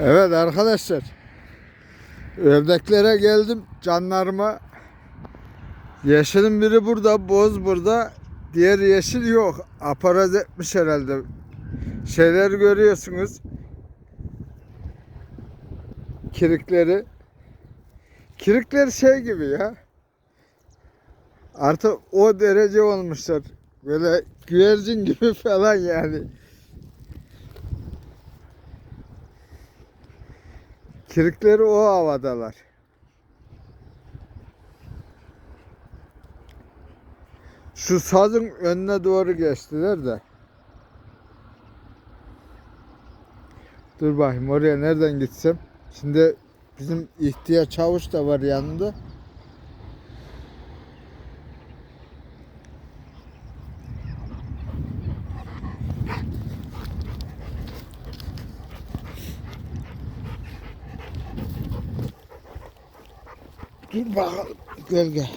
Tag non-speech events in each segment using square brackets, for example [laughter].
Evet arkadaşlar. Ördeklere geldim canlarıma. Yeşilin biri burada, boz burada. Diğer yeşil yok. Aparaz etmiş herhalde. Şeyler görüyorsunuz. Kirikleri. Kirikler şey gibi ya. Artık o derece olmuşlar. Böyle güvercin gibi [laughs] falan yani. Kirikleri o havadalar. Şu sazın önüne doğru geçtiler de. Dur bakayım oraya nereden gitsem. Şimdi bizim ihtiyar çavuş da var yanında. Dur bakalım gölge.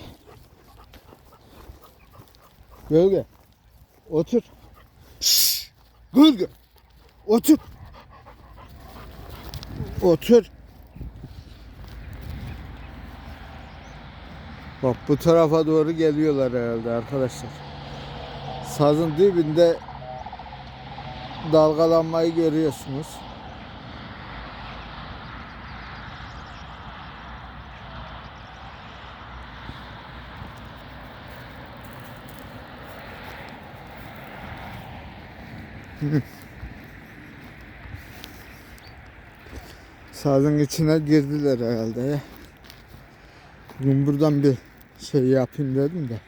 Gölge. Otur. Şşş. Gölge. Otur. Otur. Bak bu tarafa doğru geliyorlar herhalde arkadaşlar. Sazın dibinde dalgalanmayı görüyorsunuz. [laughs] Sazın içine girdiler herhalde ya. Bugün buradan bir şey yapayım dedim de.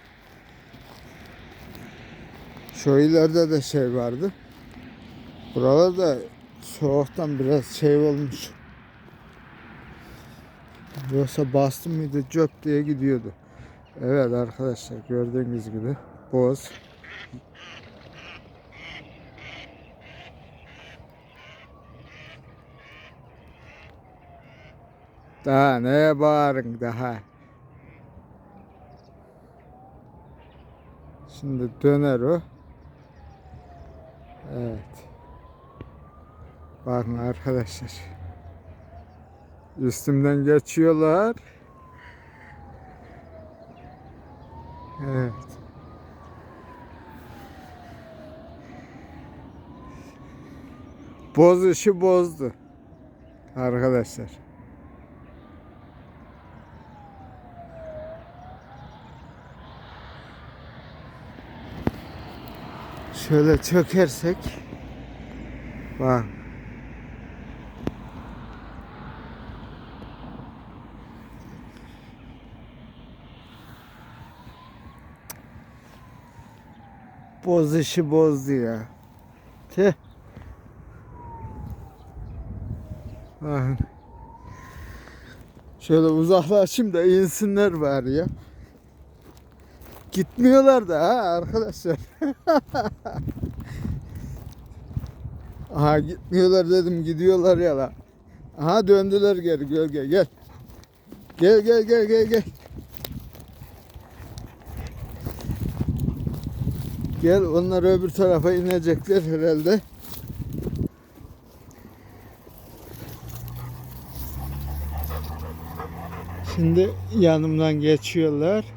Şu ileride de şey vardı. Buralarda soğuktan biraz şey olmuş. Yoksa bastım mıydı cöp diye gidiyordu. Evet arkadaşlar gördüğünüz gibi boz. Daha neye bağırın daha. Şimdi döner o. Evet. Bakın arkadaşlar. Üstümden geçiyorlar. Evet. Boz işi bozdu. Arkadaşlar. Şöyle çökersek bak boz işi bozdu ya. Tüh. Şöyle uzaklaşayım da insinler bari ya. Gitmiyorlar da ha arkadaşlar. [laughs] Aha gitmiyorlar dedim gidiyorlar ya la. Aha döndüler geri gölge gel. Gel gel gel gel gel. Gel onlar öbür tarafa inecekler herhalde. Şimdi yanımdan geçiyorlar.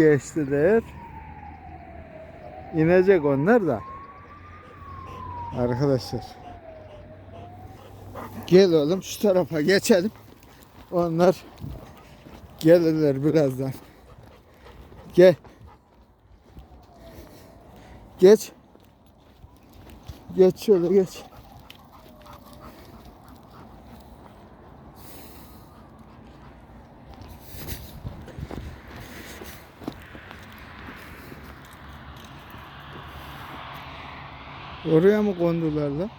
Geçtiler. İnecek onlar da. Arkadaşlar. Gel oğlum şu tarafa geçelim. Onlar gelirler birazdan. Gel. Geç. Geç şöyle geç. Oraya mı kondular lan?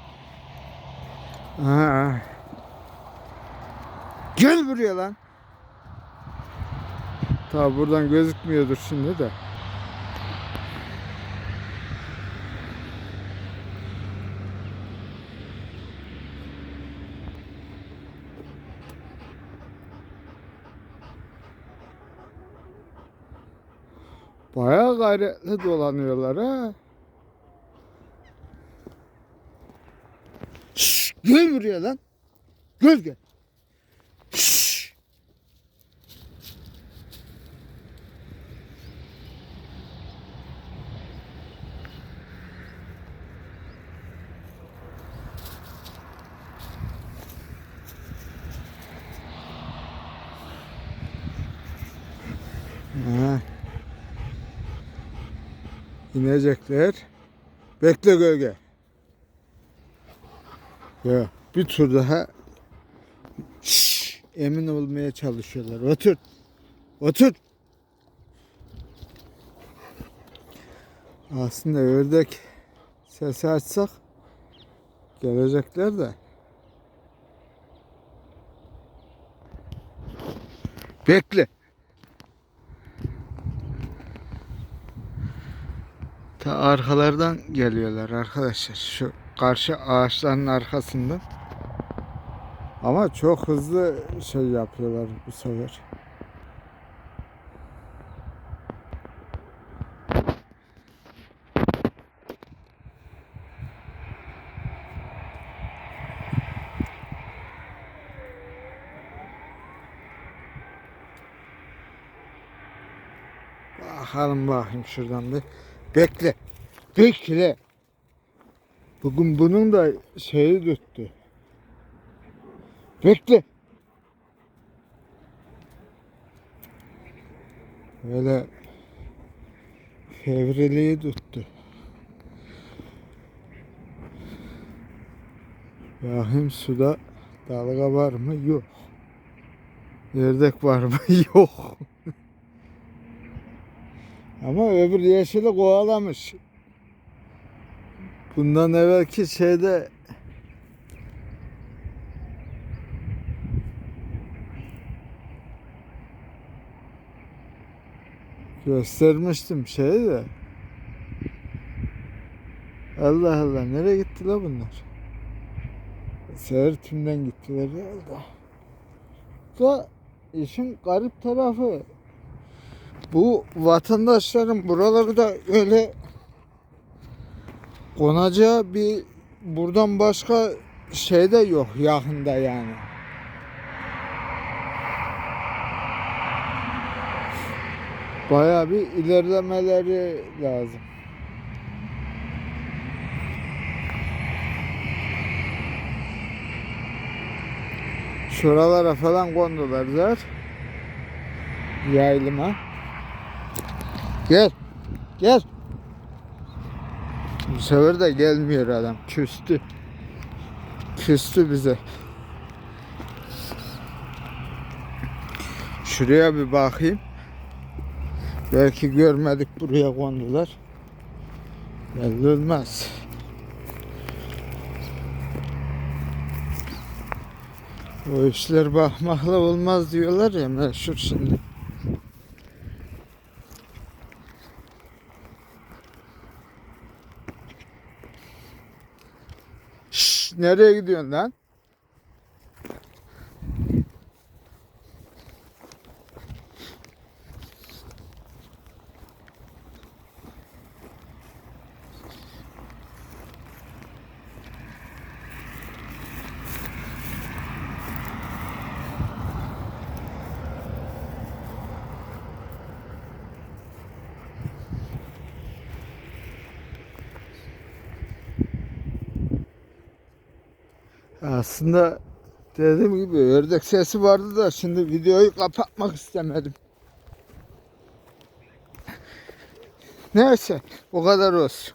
Ha. Gel buraya lan. Tabi buradan gözükmüyordur şimdi de. Bayağı gayretli dolanıyorlar ha. Şşş! Gel buraya lan. Gel gel. Şşş. İnecekler. Bekle gölge. Ya bir tur daha Şşş, emin olmaya çalışıyorlar. Otur. Otur. Aslında ördek sesi açsak gelecekler de. Bekle. Ta arkalardan geliyorlar arkadaşlar. Şu karşı ağaçların arkasından. Ama çok hızlı şey yapıyorlar bu sefer. Bakalım bakayım şuradan bir. Bekle. Bekle. Bugün bunun da şeyi tuttu. Bekle. Böyle fevriliği tuttu. Bakayım suda dalga var mı? Yok. Ördek var mı? [laughs] Yok. Ama öbür yeşili kovalamış. Bundan evvelki şeyde göstermiştim şeyi de. Allah Allah nereye gittiler bunlar? Seher tümden gittiler herhalde. Da işin garip tarafı bu vatandaşların buraları da öyle konacağı bir buradan başka şey de yok yakında yani. Bayağı bir ilerlemeleri lazım. Şuralara falan kondular zar. Yaylıma. Gel. Gel. Bu sefer de gelmiyor adam. Küstü. Küstü bize. Şuraya bir bakayım. Belki görmedik buraya kondular. Belli olmaz. O işler bakmakla olmaz diyorlar ya meşhur şimdi. Şşş, nereye gidiyorsun lan? Aslında dediğim gibi ördek sesi vardı da şimdi videoyu kapatmak istemedim. Neyse o kadar olsun.